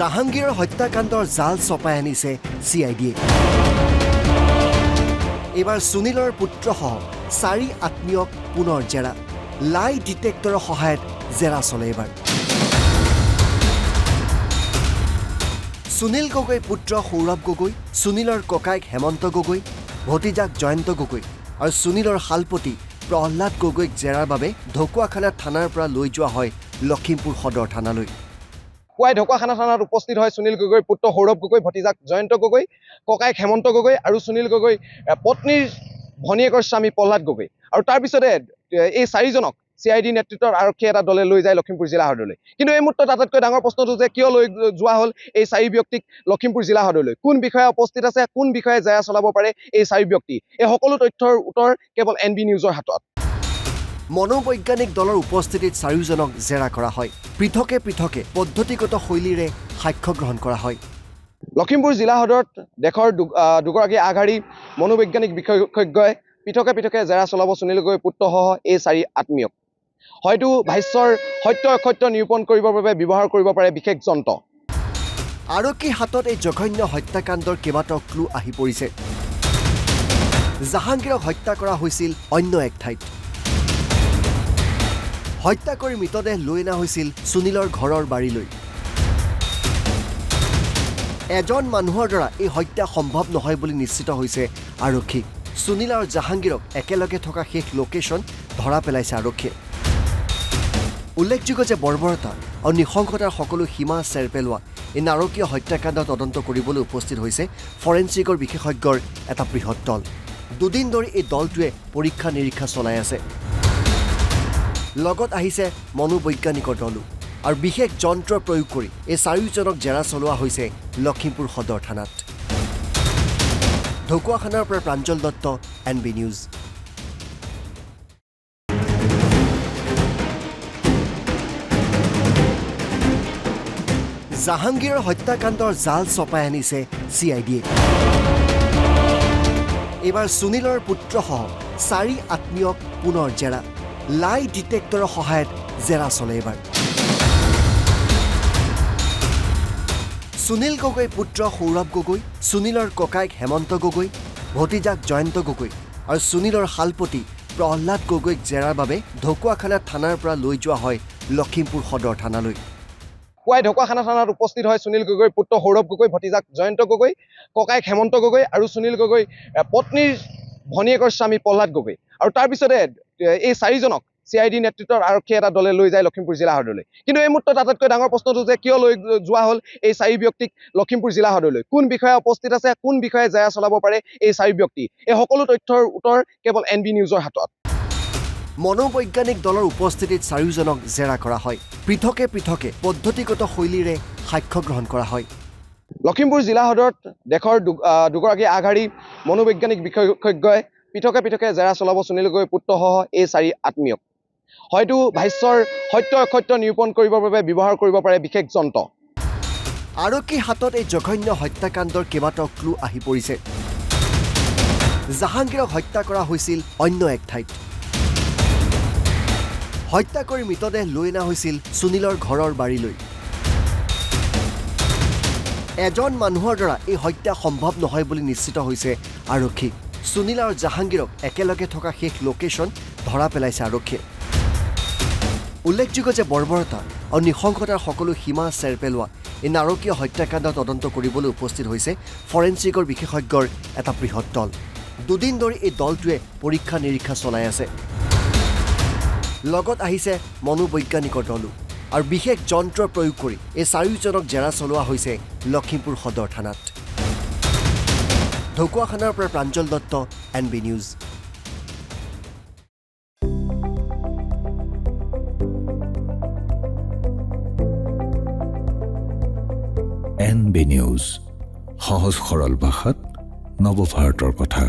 জাহাংগীৰৰ হত্যাকাণ্ডৰ জাল চপাই আনিছে চি আই ডিয়ে এইবাৰ সুনীলৰ পুত্ৰসহ চাৰি আত্মীয়ক পুনৰ জেৰা। লাই ডিটেক্টৰৰ সহায়ত জেৰা চলে এইবাৰ। সুনীল গগৈৰ পুত্ৰ সৌৰভ গগৈ সুনীলৰ ককায়েক হেমন্ত গগৈ ভতিজাক জয়ন্ত গগৈ আৰু সুনীলৰ শালপতি প্ৰহ্লাদ গগৈক জেৰাৰ বাবে ঢকুৱাখানা থানাৰ পৰা লৈ যোৱা হয় লখিমপুৰ সদৰ থানালৈ। পুৱাই ঢকুৱাখানা থানাত উপস্থিত হয় সুনীল গগৈৰ পুত্ৰ সৌৰভ গগৈ ভতিজাক জয়ন্ত গগৈ ককায়েক হেমন্ত গগৈ আৰু সুনীল গগৈ পত্নীৰ ভনীয়েকৰ স্বামী প্ৰহ্লাদ গগৈ। আৰু তাৰপিছতে এই চাৰিজনক চি আই ডি নেতৃত্বত আৰক্ষী এটা দলে লৈ যায় লখিমপুৰ জিলা সদৰলৈ কিন্তু এই মুহূৰ্তত আটাইতকৈ ডাঙৰ প্ৰশ্নটো যে কিয় লৈ যোৱা হ'ল এই চাৰি ব্যক্তিক লখিমপুৰ জিলা সদৰলৈ কোন বিষয়া উপস্থিত আছে কোন বিষয়ে জেৰা চলাব পাৰে এই চাৰি ব্যক্তি? এই সকলো তথ্যৰ উত্তৰ কেৱল এন বি নিউজৰ হাতত। মনোবৈজ্ঞানিক দলৰ উপস্থিতিত চাৰিওজনক জেৰা কৰা হয়। পৃথকে পৃথকে পদ্ধতিগত শৈলীৰে সাক্ষ্য গ্ৰহণ কৰা হয়। লখিমপুৰ জিলা সদৰত দেশৰ দুগৰাকী আগশাৰী মনোবৈজ্ঞানিক বিশেষজ্ঞই পৃথকে পৃথকে জেৰা চলাব সুনীল গগৈৰ পুত্ৰসহ এই চাৰি আত্মীয়ক। হয়তো ভাষ্যৰ সত্য অসত্য নিৰূপণ কৰিবৰ বাবে ব্যৱহাৰ কৰিব পাৰে বিশেষ যন্ত্ৰ। আৰক্ষীৰ হাতত এই জঘন্য হত্যাকাণ্ডৰ কেইবাটাও ক্লু আহি পৰিছে। জাহাংগীৰক হত্যা কৰা হৈছিল অন্য এক ঠাইত। হত্যা কৰি মৃতদেহ লৈ অনা হৈছিল সুনীলৰ ঘৰৰ বাৰীলৈ। এজন মানুহৰ দ্বাৰা এই হত্যা সম্ভৱ নহয় বুলি নিশ্চিত হৈছে আৰক্ষী। সুনীল আৰু জাহাংগীৰক একেলগে থকা শেষ লোকেশ্যন ধৰা পেলাইছে আৰক্ষীয়ে। উল্লেখযোগ্য যে বৰ্বৰতা আৰু নৃশংসতাৰ সকলো সীমা চেৰ পেলোৱা এই নাৰকীয় হত্যাকাণ্ড তদন্ত কৰিবলৈ উপস্থিত হৈছে ফৰেঞ্চিকৰ বিশেষজ্ঞৰ এটা বৃহৎ দল। দুদিন ধৰি এই দলটোৱে পৰীক্ষা নিৰীক্ষা চলাই আছে। লগত আহিছে মনোবৈজ্ঞানিকৰ দলো আৰু বিশেষ যন্ত্ৰ প্ৰয়োগ কৰি এই চাৰিওজনক জেৰা চলোৱা হৈছে লখিমপুৰ সদৰ থানাত। ঢকুৱাখানাৰ পৰা Pranjal Dutta N B news. জাহাংগীৰৰ হত্যাকাণ্ডৰ জাল চপাই আনিছে চি আই ডিয়ে এইবাৰ সুনীলৰ পুত্ৰসহ চাৰি আত্মীয়ক পুনৰ জেৰা। লাই ডিটেক্টৰৰ সহায়ত জেৰা চলে এইবাৰ। সুনীল গগৈৰ পুত্ৰ সৌৰভ গগৈ সুনীলৰ ককায়েক হেমন্ত গগৈ ভতিজাক জয়ন্ত গগৈ আৰু সুনীলৰ শালপতি প্ৰহ্লাদ গগৈক জেৰাৰ বাবে ঢকুৱাখানা থানাৰ পৰা লৈ যোৱা হয় লখিমপুৰ সদৰ থানালৈ। পুৱাই ঢকুৱাখানা থানাত উপস্থিত হয় সুনীল গগৈৰ পুত্ৰ সৌৰভ গগৈ ভতিজাক জয়ন্ত গগৈ ককায়েক হেমন্ত গগৈ আৰু সুনীল গগৈ পত্নীৰ ভনীয়েকৰ স্বামী প্ৰহ্লাদ গগৈ। আৰু তাৰপিছতে এই চাৰিজনক চি আই ডি নেতৃত্বত আৰক্ষী এটা দলে লৈ যায় লখিমপুৰ জিলা সদৰলৈ কিন্তু এই মুহূৰ্তত আটাইতকৈ ডাঙৰ প্ৰশ্নটো যে কিয় লৈ যোৱা হ'ল এই চাৰি ব্যক্তিক লখিমপুৰ জিলা সদৰলৈ কোন বিষয়া উপস্থিত আছে কোন বিষয়ে জেৰা চলাব পাৰে এই চাৰি ব্যক্তি? এই সকলো তথ্যৰ উত্তৰ কেৱল এন বি নিউজৰ হাতত। মনোবৈজ্ঞানিক দলৰ উপস্থিতিত চাৰিওজনক জেৰা কৰা হয়। পৃথকে পৃথকে পদ্ধতিগত শৈলীৰে সাক্ষ্য গ্ৰহণ কৰা হয়। লখিমপুৰ জিলা সদৰত দেশৰ দুগৰাকী আগশাৰী মনোবৈজ্ঞানিক বিশেষজ্ঞই পৃথকে পৃথকে জেৰা চলাব সুনীল গগৈৰ পুত্ৰসহ এই চাৰি আত্মীয়ক। হয়তো ভাষ্যৰ সত্য অসত্য নিৰূপণ কৰিবৰ বাবে ব্যৱহাৰ কৰিব পাৰে বিশেষ যন্ত্ৰ। আৰক্ষীৰ হাতত এই জঘন্য হত্যাকাণ্ডৰ কেইবাটাও ক্লু আহি পৰিছে। জাহাংগীৰক হত্যা কৰা হৈছিল অন্য এক ঠাইত। হত্যা কৰি মৃতদেহ লৈ অনা হৈছিল সুনীলৰ ঘৰৰ বাৰীলৈ। এজন মানুহৰ দ্বাৰা এই হত্যা সম্ভৱ নহয় বুলি নিশ্চিত হৈছে আৰক্ষী। সুনীল আৰু জাহাংগীৰক একেলগে থকা শেষ লোকেশ্যন ধৰা পেলাইছে আৰক্ষীয়ে। উল্লেখযোগ্য যে বৰ্বৰতা আৰু নৃশংসতাৰ সকলো সীমা চেৰ পেলোৱা এই নাৰকীয় হত্যাকাণ্ড তদন্ত কৰিবলৈ উপস্থিত হৈছে ফৰেঞ্চিকৰ বিশেষজ্ঞৰ এটা বৃহৎ দল। দুদিন ধৰি এই দলটোৱে পৰীক্ষা নিৰীক্ষা চলাই আছে। লগত আহিছে মনোবৈজ্ঞানিকৰ দলো আৰু বিশেষ যন্ত্ৰ প্ৰয়োগ কৰি এই চাৰিওজনক জেৰা চলোৱা হৈছে লখিমপুৰ সদৰ থানাত। ঢকুৱাখানাৰ পৰা Pranjal Dutta N B news. N B news সহজ সৰল ভাষাত নৱভাৰতৰ কথা।